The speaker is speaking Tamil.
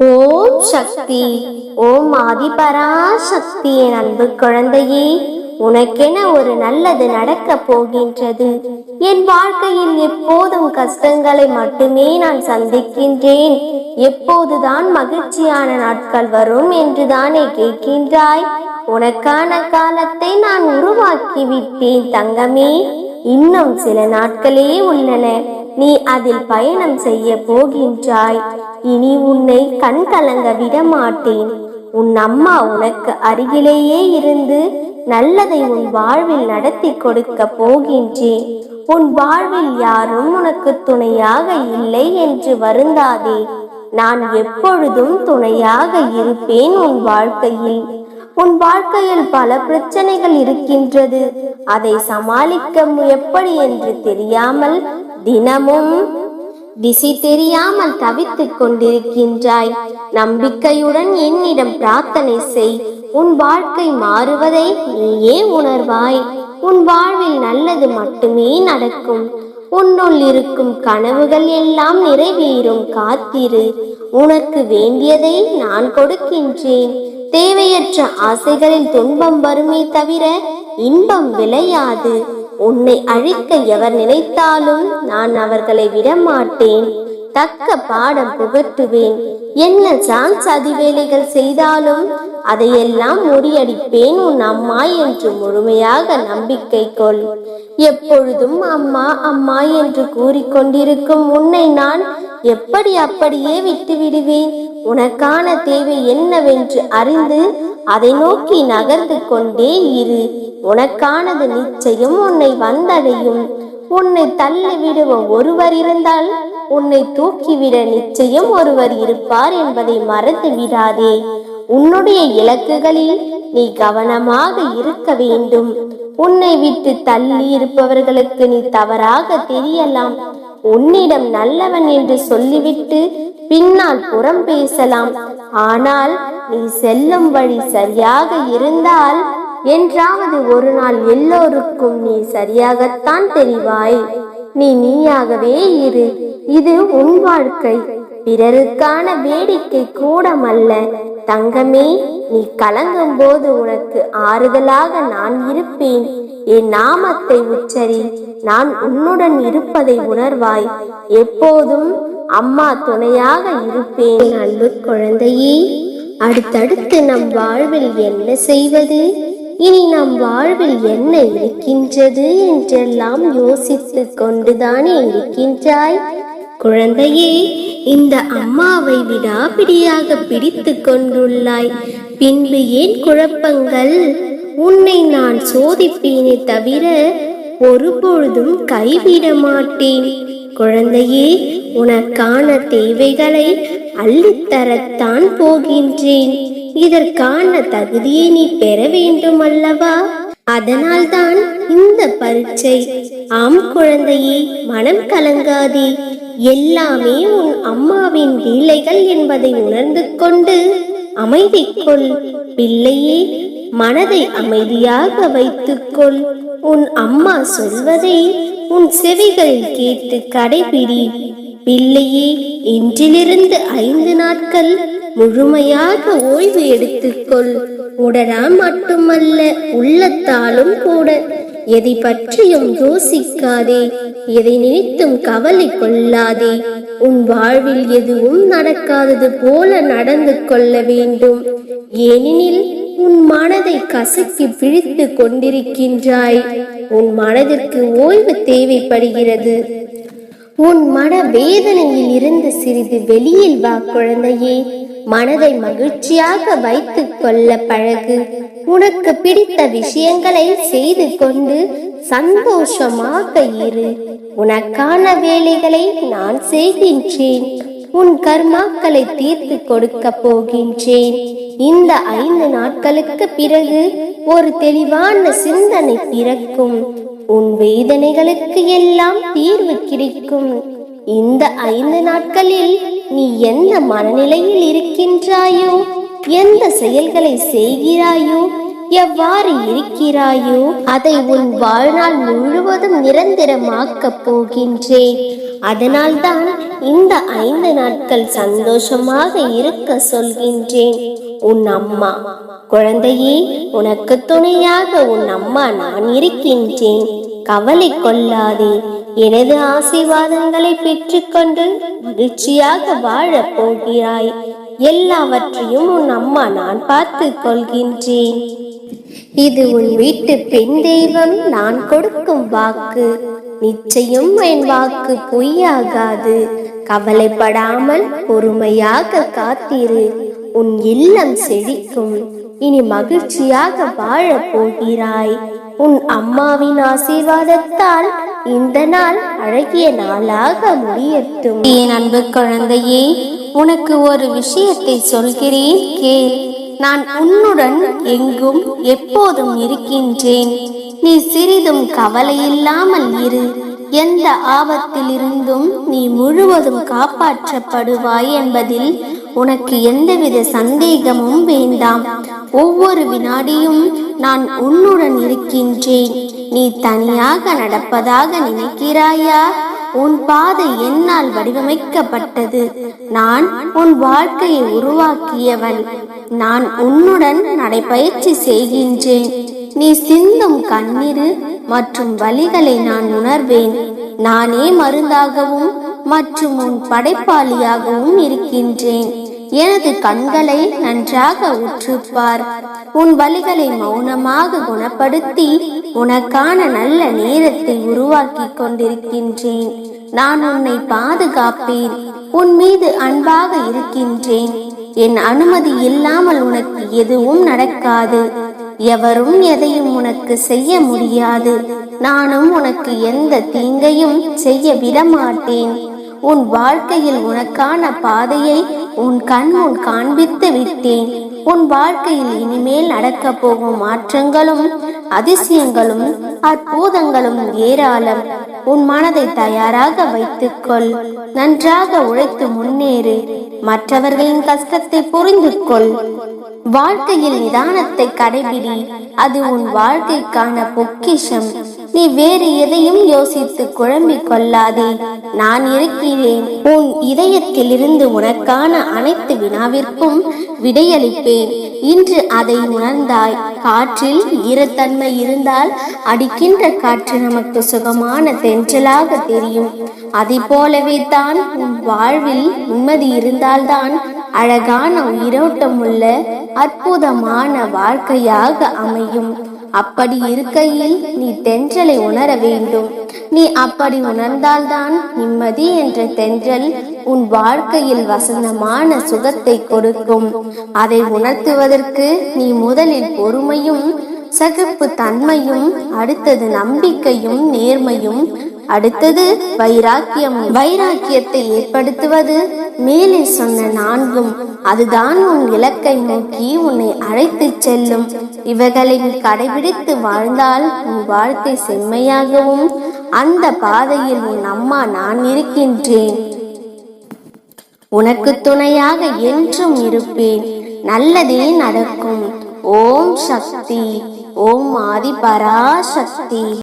ஓம் சக்தி. ஓம் ஆதிபராசக்தி என் அன்பு குழந்தையே உனக்கென ஒரு நல்லது நடக்க போகின்றது. என் வாழ்க்கையில் எப்போதும் கஷ்டங்களை மட்டுமே நான் சந்திக்கின்றேன். எப்போதுதான் மகிழ்ச்சியான நாட்கள் வரும் என்று தானே கேட்கின்றாய். உனக்கான காலத்தை நான் உருவாக்கி விட்டேன் தங்கமே. இன்னும் சில நாட்களே உள்ளன. நீ அதில் பயணம் செய்ய போகின்றாய். இனி உன்னை கண் கலங்க விட மாட்டேன் உன் அம்மா உனக்கு அருகிலேயே இருந்து நல்லதை உன் வாழ்வில் நடத்தி கொடுக்க போகின்றேன். உன் வாழ்வில் யாரும் உனக்கு துணையாக இல்லை என்று வருந்தாதே. நான் எப்பொழுதும் துணையாக இருப்பேன் உன் வாழ்க்கையில். உன் வாழ்க்கையில் பல பிரச்சனைகள் இருக்கின்றது. அதை சமாளிக்க எப்படி என்று தெரியாமல் தினமும் திசை தெரியாமல் தவித்துக் கொண்டிருக்கின்றாய். நம்பிக்கையுடன் என்னிடம் பிரார்த்தனை செய். உன் வாழ்க்கை மாறுவதை நீயே உணர்வாய். உன் வாழ்வில் நல்லது மட்டுமே நடக்கும். உன்னுள் இருக்கும் கனவுகள் எல்லாம் நிறைவேறும். காத்திரு. உனக்கு வேண்டியதை நான் கொடுக்கின்றேன். தேவையற்ற ஆசைகளில் துன்பம் வருமே தவிர இன்பம் விளையாது. உன்னை அழிக்க எவர் நினைத்தாலும் நான் அவர்களை விடமாட்டேன். தக்க பாடம் புகட்டுவேன். என்ன சான்ஸ் அதிவேலைகள் செய்தாலும் அதையெல்லாம் முறியடிப்பேன் உன் அம்மா என்று முழுமையாக நம்பிக்கை கொள். எப்பொழுதும் அம்மா அம்மா என்று கூறிக்கொண்டிருக்கும் உன்னை நான் எப்படி அப்படியே விட்டு விடுவேன் உனக்கான தேவை என்னவென்று அறிந்து அதை நோக்கி நகர்ந்து கொண்டே இரு. உனக்கானது நிச்சயம் உன்னை வந்தடையும். உன்னை தள்ளி விடுவ ஒருவர் இருந்தால் உன்னை தூக்கிவிட நிச்சயம் ஒருவர் இருப்பார் என்பதை மறந்து விடாதே. உன்னுடைய இலக்குகளில் நீ கவனமாக இருக்க வேண்டும். உன்னை விட்டு தள்ளி இருப்பவர்களுக்கு நீ தவறாக தெரியலாம். உன்னிடம் நல்லவன் என்று சொல்லிவிட்டு பின்னால் புறம் பேசலாம். ஆனால் நீ செல்லும் வழி சரியாக இருந்தால் என்றாவது ஒரு நாள் எல்லோருக்கும் நீ சரியாகத்தான் தெரிவாய். நீ நீயாகவே இரு. இது உன் வாழ்க்கை. பிறருக்கான வேடிக்கை கூடமல்ல. தங்கமே நீ கலங்கும் போது உனக்கு ஆறுதலாக நான் இருப்பேன். என் நாமத்தை உச்சரி நான் உன்னுடன் இருப்பதை உணர்வாய். எப்போதும் அம்மா துணையாக இருப்பேன். அன்பு குழந்தையே அடுத்தடுத்து நம் வாழ்வில் என்ன செய்வது? இனி நம் வாழ்வில் என்ன இருக்கின்றது என்றெல்லாம் யோசித்து கொண்டுதானே இருக்கின்றாய். குழந்தையே இந்த அம்மாவை விடாபிடியாக பிடித்து கொண்டுள்ளாய். பின்பு ஏன் குழப்பங்கள்? உன்னை நான் சோதிப்பேனே தவிர ஒருபொழுதும் கைவிட மாட்டேன் குழந்தையே உனக்கான தேவைகளை அள்ளித்தரத்தான் போகின்றேன். இதற்கான தகுதியை நீ பெற வேண்டும் அல்லவா அதனால்தான் இந்த பரீட்சை. ஆம் குழந்தையே மனம் கலங்காதே. எல்லாமே உன் அம்மாவின் லீலைகள் என்பதை உணர்ந்து கொண்டு அமைதி கொள். பிள்ளையே மனதை அமைதியாக வைத்துக்கொள் உன் அம்மா சொல்வதை உன் செவிகளில் கேட்டு கடைபிடி. பிள்ளையே இன்றிலிருந்து ஐந்து நாட்கள் முழுமையாக ஓய்வு எடுத்துக்கொள் உடலாம் மட்டுமல்ல உள்ளத்தாலும் கூட. எதை பற்றியும் யோசிக்காதே எதை நினைத்தும் கவலை கொள்ளாதே உன் வாழ்வில் எதுவும் நடக்காதது போல நடந்து கொள்ள வேண்டும். ஏனெனில் உன் மனதை கசக்கி பிழித்து கொண்டிருக்கின்றாய். உன் மனதிற்கு ஓய்வு தேவைப்படுகிறது. உன் மன வேதனையில் இருந்து சிறிது வெளியில் வா குழந்தையே. மனதை மகிழ்ச்சியாக வைத்துக் கொள்ள பழகு. உனக்கு பிடித்த விஷயங்களை செய்து கொண்டு சந்தோஷமாக இரு. உனக்கான வேலைகளை நான் செய்கின்றேன். உன் கர்மாக்களை தீர்த்து கொடுக்க போகின்றேன். இந்த ஐந்து நாட்களுக்கு பிறகு ஒரு தெளிவான சிந்தனை பிறக்கும். உன் வேதனைகளுக்கு எல்லாம் தீர்வு கிடைக்கும். இந்த ஐந்து நாட்களில் நீ எந்த மனநிலையில் இருக்கின்றாயோ எந்த செயல்களை செய்கிறாயோ எவ்வாறு இருக்கிறாயோ அதை உன் வாழ்நாள் முழுவதும் நிரந்தரமாக்கப் போகின்றேன். அதனால்தான் இந்த ஐந்து நாட்கள் சந்தோஷமாக இருக்க சொல்கின்றேன். உன் அம்மா குழந்தையே உனக்கு துணையாக உன் அம்மா நான் இருக்கின்றேன். கவலை கொள்ளாதே. எனது ஆசீர்வாதங்களை பெற்றுக்கொண்டு மகிழ்ச்சியாக வாழப் போகிறாய். எல்லாவற்றையும் உன் அம்மா நான் பார்த்துக் கொள்கின்றேன். இது உன் வீட்டு பெண் தெய்வம் நான் கொடுக்கும் வாக்கு. நிச்சயம் என் வாக்கு பொய்யாகாது. கவலைப்படாமல் பொறுமையாக காத்திரு. உன் இல்லம் செழிக்கும். இனி மகிழ்ச்சியாக வாழப் போகிறாய். உன் அம்மாவின் ஆசீர்வாதத்தால் இந்த நாள் அழகிய நாளாக முடியட்டும். என் அன்பு குழந்தையே உனக்கு ஒரு விஷயத்தை சொல்கிறேன் கேள். நான் உன்னுடன் எங்கும் எப்போதும் இருக்கின்றேன். நீ சிறிதும் கவலையில்லாமல் இரு. எந்த ஆபத்திலிருந்தும் நீ முழுவதும் காப்பாற்றப்படுவாய் என்பதில் உனக்கு எந்தவித சந்தேகமும் வேண்டாம். ஒவ்வொரு வினாடியும் நான் உன்னுடன் இருக்கின்றேன். நீ தனியாக நடப்பதாக நினைக்கிறாயா? உன் பாதை என்னால் வடிவமைக்கப்பட்டது. நான் உன் வாழ்க்கையை உருவாக்கியவன். நான் உன்னுடன் நடைபயிற்சி செய்கின்றேன். நீ சிந்தும் கண்ணீர் மற்றும் வலிகளை நான் உணர்வேன். நானே மருந்தாகவும் மற்றும் உன் படைப்பாளியாகவும் இருக்கின்றேன். எனது கண்களை நன்றாக உற்றுப்பார் உன் வலிகளை மௌனமாக குணப்படுத்தி உனக்கான நல்ல நேரத்தை உருவாக்கி கொண்டிருக்கின்றேன். நான் உன்னை பாதுகாப்பேன். உன் மீது அன்பாக இருக்கின்றேன். என் அனுமதி இல்லாமல் உனக்கு எதுவும் நடக்காது. எவரும் எதையும் உனக்கு செய்ய முடியாது. நானும் உனக்கு எந்த தீங்கையும் செய்ய விடமாட்டேன். உன் வாழ்க்கையில் உனக்கான பாதையை உன் கண் முன் காண்பித்து விட்டேன். உன் வாழ்க்கையில் இனிமேல் நடக்கப் போகும் மாற்றங்களும் அதிசயங்களும் அற்புதங்களும் ஏராளம். உன் மனதை தயாராக வைத்துக்கொள். நன்றாக உழைத்து முன்னேறு. மற்றவர்களின் கஷ்டத்தை புரிந்து கொள் வாழ்க்கையில் நிதானத்தை கடைபிடி. அது உன் வாழ்க்கைக்கான பொக்கிஷம். நீ வேறு எதையும் யோசித்து குழம்பிக் கொள்ளாதே. நான் இருக்கிறேன். உன் இதயத்திலிருந்து உனக்கான அனைத்து வினாவிற்கும் விடையளிப்பேன். இன்று அதை உணர்ந்தாய். காற்றில் ஈரத்தன்மை இருந்தால் அடிக்கின்ற காற்று நமக்கு சுகமான தென்றலாக தெரியும். அதை போலவே தான் உன் வாழ்வில் நிம்மதி இருந்தால்தான் அழகான உயிரோட்டம் உள்ள அற்புதமான வாழ்க்கையாக அமையும். அப்படி இருக்கையில் நீ தென்றலை உணர வேண்டும். நீ அப்படி உணர்ந்தால்தான் நிம்மதி என்ற தென்றல் உன் வாழ்க்கையில் வசந்தமான சுகத்தை கொடுக்கும். அதை உணர்த்துவதற்கு நீ முதலில் பொறுமையும் சகிப்பு தன்மையும் அடுத்தது நம்பிக்கையும் நேர்மையும் அடுத்தது வைராக்கியம். வைராக்கியத்தை ஏற்படுத்துவது. மேலே சொன்ன நான்கும் அதுதான் உன் இலக்கை நோக்கி உன்னை அழைத்துச் செல்லும். இவைகளை கடைபிடித்து வாழ்ந்தால் உன் வாழ்க்கை செம்மையாகவும் அந்த பாதையில் உன் அம்மா நான் இருக்கின்றேன். உனக்கு துணையாக என்றும் இருப்பேன். நல்லதே நடக்கும். ஓம் சக்தி. ஓம் ஆதி பராசக்தி